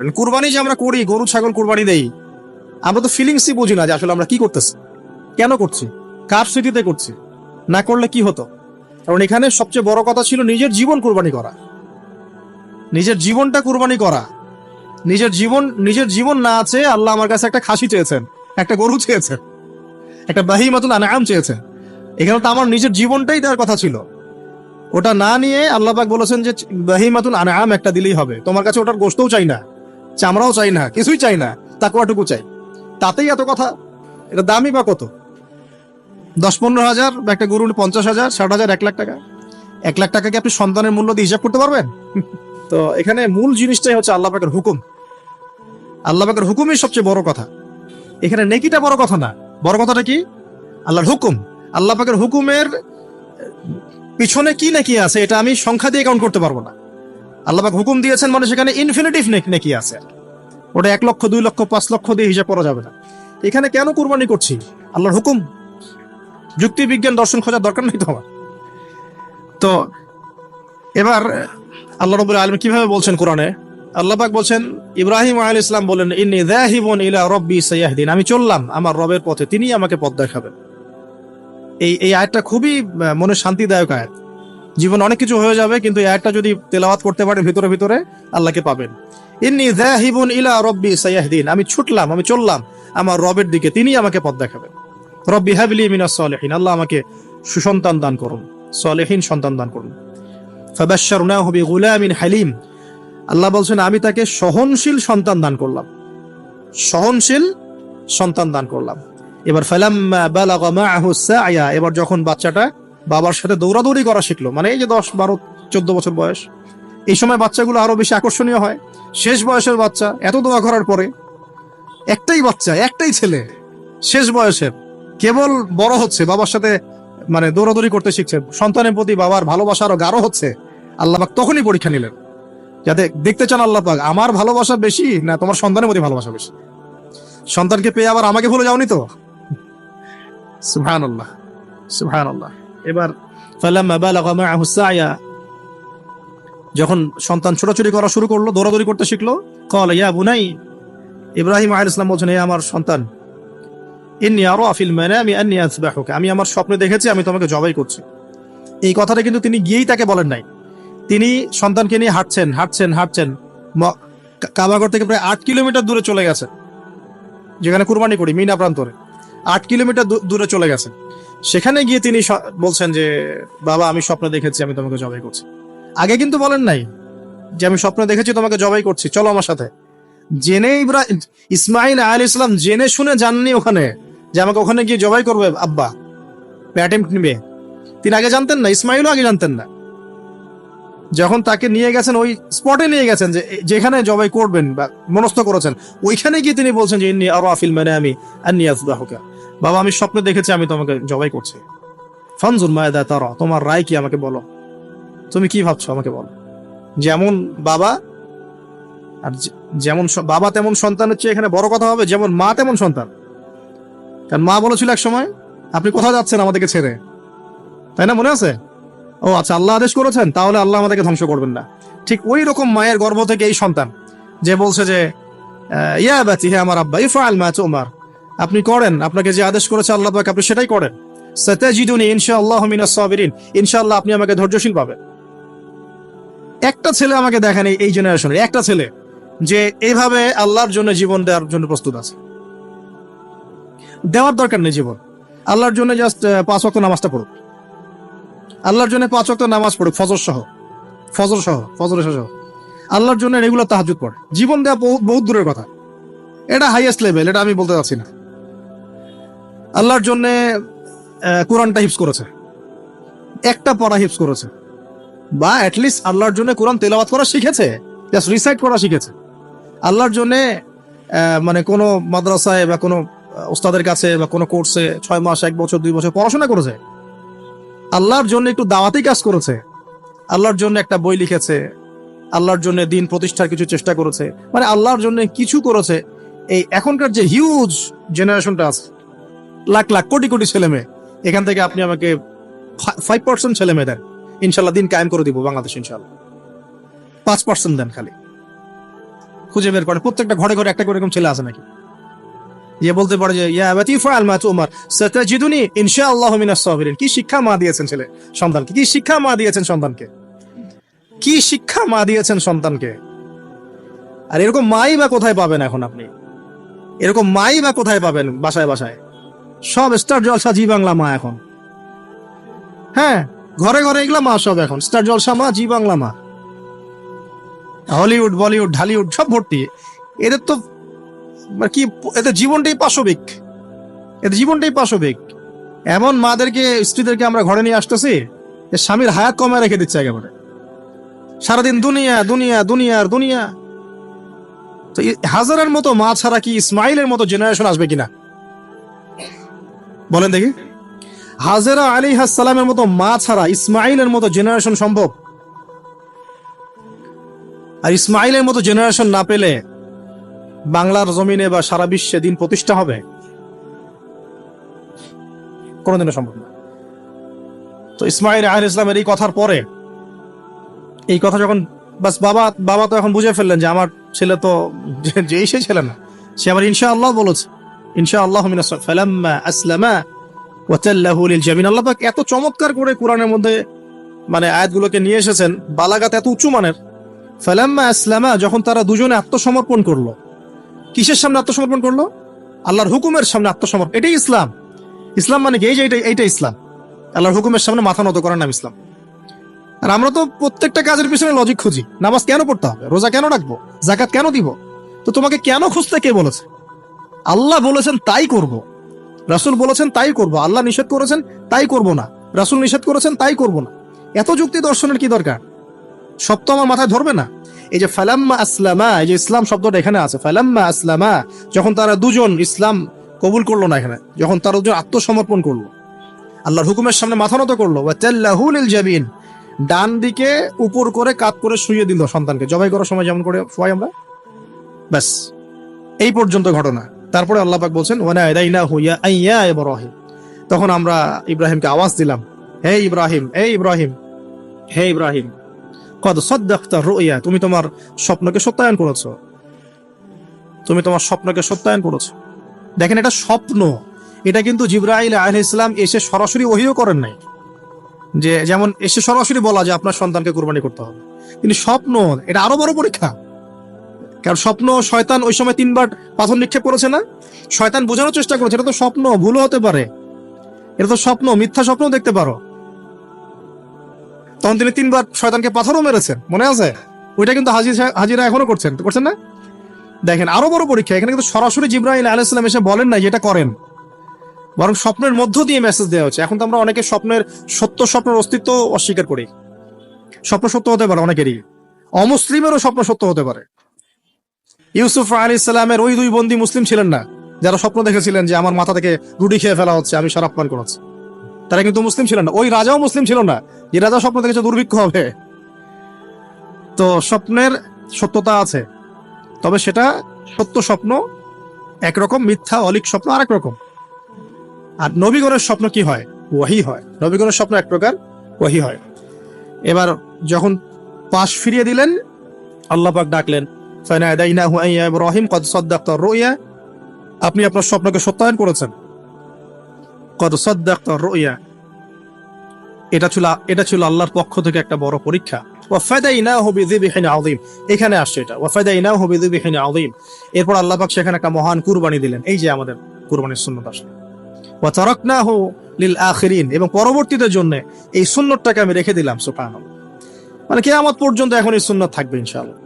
কুরবানি যে আমরা করি, গরু, ছাগল কুরবানি দেই, আমরা তো ফিলিংসই বুঝি না যে আসলে আমরা কি করতেছি, কেন করছি, কার স্মৃতিতে করছি, না করলে কি হতো? কারণ এখানে সবচেয়ে বড় কথা ছিল নিজের জীবন কুরবানি করা। নিজের জীবনটা কুরবানি করা। নিজের জীবন নিজের জীবন না আছে আল্লাহ আমার কাছে একটা খাসি চেয়েছেন, একটা গরু চেয়েছেন, একটা বাহি মতন আনাম চেয়েছেন। এখানে তো আমার নিজের জীবনটাই দেওয়ার কথা ছিল। ওটা না নিয়ে আল্লাহ পাক বলেছেন যে বাহি মাতুন আনাম একটা দিলেই হবে। তোমার কাছে ওটার গোস্তও চাই না। চামড়াও চাই না, কিছুই চাই না তাকুয়াটুকু চাই। তাতেই এত কথা? এটা দামই বা কত? দশ পনেরো হাজার বা একটা গরু পঞ্চাশ হাজার, ষাট হাজার, এক লাখ টাকা। এক লাখ টাকাকে আপনি সন্তানের মূল্য দিয়ে হিসাব করতে পারবেন? তো এখানে মূল জিনিসটাই হচ্ছে আল্লাহ পাকের হুকুম। আল্লাহ পাকের হুকুমই সবচেয়ে বড় কথা। এখানে নেকিটা বড় কথা না। বড় কথাটা কি? আল্লাহর হুকুম। আল্লাহ পাকের হুকুমের পিছনে কি নাকি আছে, এটা আমি সংখ্যা দিয়ে কাউন্ট করতে পারব না। আল্লাহ পাক হুকুম দিয়েছেন মানে সেখানে ইনফিনিটিভ নাকি আছে। ওটা এক লক্ষ, দুই লক্ষ, পাঁচ লক্ষ দিয়ে হিসাব করা যাবে না। এখানে কেন কুরবানি করছি? আল্লাহর হুকুম? যুক্তি, বিজ্ঞান, দর্শন খোঁজার দরকার নেই তো আমার। তো এবার আল্লাহ রবুল আলম কীভাবে বলছেন কোরআনে? আল্লাহ পাক বলছেন, ইব্রাহিম আল ইসলাম বলেন ইন্নি যাহিবুন ইলা রব্বি সাইয়াহদিন। আমি চললাম আমার রবের পথে তিনি আমাকে পথ দেখাবেন। এই এই আয়াতটা খুবই মনে শান্তিদায়ক আয়াত। জীবন অনেক কিছু হয়ে যাবে, কিন্তু একটা যদি তেলাওয়াত করতে পারে ভিতরে ভিতরে আল্লাহকে পাবেন। ইন্নি যাহিবুন ইলা রব্বি সাইয়াহদিন। আমি ছুটলাম, আমি চললাম, আমার রবের দিকে তিনি আমাকে পথ দেখাবেন। রব্বি হাবলি মিনাস সালিহিন। আল্লাহ আমাকে সুসন্তান দান করুন, সালেহীন সন্তান দান করুন। ফাবাশশারনাহু বিগুলামিন হালিম। আল্লাহ বলছেন, আমি তাকে সহনশীল সন্তান দান করলাম। সহনশীল সন্তান দান করলাম। এবার ফালাম্মা বালাগা মাআহু সায়া। এবার যখন বাচ্চাটা বাবার সাথে দৌড়াদৌড়ি করা শিখলো। মানে এই যে দশ, বারো, চোদ্দ বছর বয়স। এই সময় বাচ্চাগুলো আরও বেশি আকর্ষণীয় হয়। শেষ বয়সের বাচ্চা, এত দোয়া করার পরে একটাই বাচ্চা, একটাই ছেলে, শেষ বয়সের, কেবল বড় হচ্ছে, বাবার সাথে মানে দৌড়াদৌড়ি করতে শিখছে। সন্তানের প্রতি বাবার ভালোবাসা আরও গাঢ় হচ্ছে। আল্লাহ পাক তখনই পরীক্ষা নিলেন। যাতে দেখতে চান আল্লাহ পাক, আমার ভালোবাসা বেশি না তোমার সন্তানের প্রতি ভালোবাসা বেশি? সন্তানকে পেয়ে আবার আমাকে ভুলে যাওনি তো? সুবহান আল্লাহ সুবহান আল্লাহ এবার যখন সন্তান ছোটাছুটি করা শুরু করল, দৌড়াদৌড়ি করতে শিখলো কল ইয়া বুনাই, ইব্রাহিম আলাইহিস সালাম বলছেন হে আমার সন্তান, ইন্নি আরা ফিল মানামি আন্নি আযবাহুকা, আমি আমার স্বপ্নে দেখেছি, আমি তোমাকে জবাই করছি। এই কথাটা কিন্তু তিনি গিয়েই তাকে বলেন নাই। তিনি সন্তানকে নিয়ে হাঁটছেন হাঁটছেন হাঁটছেন কাবাগর থেকে প্রায় আট কিলোমিটার দূরে চলে গেছে, যেখানে কুরবানি করি, মিনা প্রান্তরে। আট কিলোমিটার দূরে চলে গেছেন সেখানে গিয়ে তিনি বলছেন যে, বাবা, আমি স্বপ্নে দেখেছি, আমি তোমাকে জবাই করছি। আগে কিন্তু বলেন নাই যে, আমি স্বপ্নে দেখেছি, তোমাকে জবাই করছি। চলো আমার সাথে। জেনে ইসমাইল আল ইসলাম জেনে শুনে জাননি ওখানে যে, আমাকে ওখানে গিয়ে জবাই করবে, আব্বা। অ্যাটেম্প নিবে। তিনি আগে জানতেন না ইসমাইলও আগে জানতেন না। যখন তাকে নিয়ে গেছেন, ওই স্পটে নিয়ে গেছেন যে, যেখানে জবাই করবেন বা মনস্থ করেছেন, ওইখানে গিয়ে তিনি বলছেন যে, ইন্নি আরও আফিল মানে আমি আন্নি আসবাহুকা বাবা, আমি স্বপ্নে দেখেছি, আমি তোমাকে জবাই করছি। ফানজুর মায়দা তারা, তোমার রায় কি আমাকে বলো? তুমি কি ভাবছ আমাকে বলো? যেমন বাবা আর যেমন বাবা তেমন সন্তানের চেয়ে এখানে বড় কথা হবে, যেমন মা তেমন সন্তান। কারণ মা বলেছিল এক সময়, আপনি কোথাও যাচ্ছেন আমাদেরকে ছেড়ে? তাই না, মনে আছে? ও আচ্ছা আল্লাহ আদেশ করেছেন, তাহলে আল্লাহ আমাদেরকে ধ্বংস করবেন না। ঠিক ওই রকম মায়ের গর্ভ থেকে এই সন্তান, যে বলছে যে ইয়া বাতি হ্যাঁ আমার আব্বা, ইফআল মা তুমার। আপনি করেন, আপনাকে যে আদেশ করেছে আল্লাহ পাক, আপনি সেটাই করেন। সাতাজিদুনি ইনশাআল্লাহ মিনাস সাবিরিন। ইনশাআল্লাহ আপনি আমাকে ধৈর্যশীল পাবেন। একটা ছেলে আমাকে দেখেন এই- জেনারেশনের একটা ছেলে যে এইভাবে আল্লাহর জন্য জীবন দেওয়ার জন্য প্রস্তুত আছে। দেওয়ার দরকার নেই জীবন। আল্লাহর জন্য জাস্ট পাঁচ ওয়াক্ত নামাজটা পড়ুক। আল্লাহর জন্য পাঁচ ওয়াক্ত নামাজ পড়ুক, ফজর সহ। ফজর সহ ফজর সহ। আল্লাহর জন্য রেগুলার তাহাজুদ পড়ে। জীবন দেওয়া বহুত দূরের কথা। এটা হাইয়েস্ট লেভেল এটা আমি বলতে চাচ্ছি না। আল্লাহর জন্য কোরআনটা হিপস করেছে। একটা পড়া হিপস করেছে। বা অ্যাটলিস্ট আল্লাহর জন্য কোরআন তেলাওয়াত করা শিখেছে জাস্ট রিসাইট করা শিখেছে। আল্লাহর জন্য মানে কোনো মাদ্রাসায় বা কোনো ওস্তাদের কাছে বা কোনো কোর্সে ছয় মাস, এক বছর, দুই বছর পড়াশোনা করেছে। আল্লাহর জন্য একটু দাওয়াতি কাজ করেছে। আল্লাহর জন্য একটা বই লিখেছে। আল্লাহর জন্য দিন প্রতিষ্ঠার কিছু চেষ্টা করেছে। মানে আল্লাহর জন্য কিছু করেছে। এই এখনকার যে হিউজ জেনারেশনটা আছে লাখ লাখ কোটি কোটি ছেলে মেয়ে। এখান থেকে আপনি আমাকে ফাইভ পার্সেন্ট ছেলে মেয়ে দেন। ইনশাল্লাহ দিন কায়েম করে দিব বাংলাদেশ, ইনশাল্লাহ। পাঁচ পার্সেন্ট দেন খালি। খুঁজে বের করে প্রত্যেকটা ঘরে ঘরে একটা করে এরকম ছেলে আছে নাকি? যে বলতে পারে যে, ইয়া আবাতি ফাআল মা তুমার, সাতাজিদুনি ইনশাআল্লাহু মিনাস সাবিরিন। কি শিক্ষা মা দিয়েছেন ছেলে সন্তানকে? কি শিক্ষা মা দিয়েছেন সন্তানকে? কি শিক্ষা মা দিয়েছেন সন্তানকে? আর এরকম মাই বা কোথায় পাবেন এখন আপনি? এরকম মাই বা কোথায় পাবেন বাসায় বাসায়? সব স্টার জলসা জি বাংলা মা এখন। হ্যাঁ ঘরে ঘরে এগুলা মা সব এখন। স্টার জলসা মা, জি বাংলা মা। হলিউড, বলিউড, ঢালিউড, সব ভর্তি। এদের তো মানে কি, এদের জীবনটাই পাশবিক। এদের জীবনটাই পাশবিক। এমন মাদেরকে, স্ত্রীদেরকে আমরা ঘরে নিয়ে আসতেছি, যে স্বামীর হায়াত কমে রেখে দিচ্ছে একেবারে। সারাদিন দুনিয়া দুনিয়া দুনিয়ার দুনিয়া। তো হাজারের মতো মা ছাড়া কি ইসমাইলের মতো জেনারেশন আসবে কিনা? বলেন দেখি। হাজেরা আলী সালামের মতো মা ছাড়া ইসমাইলের মতো জেনারেশন সম্ভব? আর ইসমাইলের মতো জেনারেশন না পেলে বাংলার জমিনে বা সারা বিশ্বে দিন প্রতিষ্ঠা হবে? কোনোদিনও সম্ভব না। তো ইসমাইল আহ ইসলামের এই কথার পরে, এই কথা যখন, বাস বাবা বাবা তো এখন বুঝে ফেললেন যে আমার ছেলে তো যে- যেই সে ছেলে না, সে আবার ইনশা আল্লাহ বলেছে। ইনশা ফালাম্মা আসলামা ওয়াতাল্লাহু আল্লাহ পাক এত চমৎকার করে কোরআনের মধ্যে মানে আয়াতগুলোকে নিয়ে এসেছেন, বালাগাত এত মানের। ফালাম্মা আসলামা, যখন তারা দুজনে আত্মসমর্পণ করল। কিসের সামনে আত্মসমর্পণ করল? আল্লাহর হুকুমের সামনে আত্মসমর্পণ। এটাই ইসলাম। ইসলাম মানে কি? এই যে এইটা এইটা ইসলাম। আল্লাহর হুকুমের সামনে মাথা নত করার নাম ইসলাম। আর আমরা তো প্রত্যেকটা কাজের পিছনে লজিক খুঁজি। নামাজ কেন পড়তে হবে? রোজা কেন রাখব? জাকাত কেন দিব? তো তোমাকে কেন খুঁজতে কে বলেছে? আল্লাহ বলেছেন তাই করব। রাসূল বলেছেন তাই করব। আল্লাহ নিষেধ করেছেন তাই করব না। রাসূল নিষেধ করেছেন তাই করব না। এত যুক্তি দর্শনের কি দরকার? সব তো আমার মাথায় ধরবে না। এই যে ফালাম্মা আসলামা, এই যে ইসলাম শব্দটা এখানে আছে। ফালাম্মা আসলামা, যখন তারা দুজন ইসলাম কবুল করল না এখানে, যখন তারা দুজন আত্মসমর্পণ করল, আল্লাহর হুকুমের সামনে মাথা নত করল জাবিন ডান দিকে উপর করে কাত করে শুয়ে দিল সন্তানকে। জবাই করার সময় যেমন করে শোয়াই আমরা? ব্যাস, এই পর্যন্ত ঘটনা। তারপরে আল্লাহ পাক বলছেন, ওয়ানা ইদাইনা হুইয়া আইয়া ইব্রাহিম। তখন আমরা ইব্রাহিমকে আওয়াজ দিলাম, হে ইব্রাহিম হে ইব্রাহিম হে ইব্রাহিম, কদ সদ্দাক্তা রুইয়া, তুমি তোমার স্বপ্নকে সত্যায়ন করেছ। তুমি তোমার স্বপ্নকে সত্যায়ন করেছ। দেখেন এটা স্বপ্ন। এটা কিন্তু জিব্রাইল আলাইহিস ইসলাম এসে সরাসরি ওহিও করেন নাই। যে যেমন এসে সরাসরি বলা যে আপনার সন্তানকে কোরবানি করতে হবে। কিন্তু স্বপ্ন, এটা আরও বড় পরীক্ষা। কারণ স্বপ্ন শয়তান ওই সময় তিনবার পাথর নিক্ষেপ করেছে না? শয়তান বোঝানোর চেষ্টা করেছে, এটা তো স্বপ্ন ভুলও হতে পারে। এটা তো স্বপ্ন, মিথ্যা স্বপ্ন দেখতে পারো। তখন তিনি তিনবার শয়তানকে পাথরও মেরেছেন মনে আছে? ওইটা কিন্তু হাজির হাজিরা এখনও করছেন করছেন না? দেখেন, আরও বড় পরীক্ষা, এখানে কিন্তু সরাসরি জিব্রাহিল আলাইসালাম এসে বলেন না যেটা করেন। বরং স্বপ্নের মধ্য দিয়ে মেসেজ দেওয়া হচ্ছে। এখন তো আমরা অনেকে স্বপ্নের, সত্য স্বপ্নের অস্তিত্ব অস্বীকার করি। স্বপ্ন সত্য হতে পারে অনেকেরই। অমুসলিমেরও স্বপ্ন সত্য হতে পারে। ইউসুফ আলী ইসলামের ওই দুই বন্দী মুসলিম ছিলেন না, যারা স্বপ্ন দেখেছিলেন যে আমার মাথা থেকে রুটি খেয়ে ফেলা হচ্ছে, আমি শরাব পান করাচ্ছি তারা কিন্তু মুসলিম ছিলেন না। ওই রাজাও মুসলিম ছিল না। যে রাজা স্বপ্ন দেখেছে দুর্ভিক্ষ হবে। তো স্বপ্নের সত্যতা আছে। তবে সেটা সত্য স্বপ্ন, একরকম মিথ্যা, অলিক স্বপ্ন আরেক রকম। আর নবীগণের স্বপ্ন কি হয়? ওয়াহি হয়। নবীগণের স্বপ্ন এক প্রকার, ওয়াহি হয়। এবার যখন পাশ ফিরিয়ে দিলেন, আল্লাহ পাক ডাকলেন ইব্রাহিম, কদ সাদ্দাকতা রুইয়া আপনি আপনার স্বপ্নকে সত্যায়ন করেছেন। কদ সাদ্দাকতা রুইয়া এটা ছিল এটা ছিল আল্লাহর পক্ষ থেকে একটা বড় পরীক্ষা। এখানে আসছে এটা। এরপর আল্লাহ একটা মহান কুরবানি দিলেন। এই যে আমাদের কুরবানির সুন্নাত এবং পরবর্তীদের জন্য এই সুন্নতটাকে আমি রেখে দিলাম, সুবহানাল্লাহ। মানে কিয়ামত পর্যন্ত এখন এই সুন্নত থাকবে, ইনশাআল্লাহ।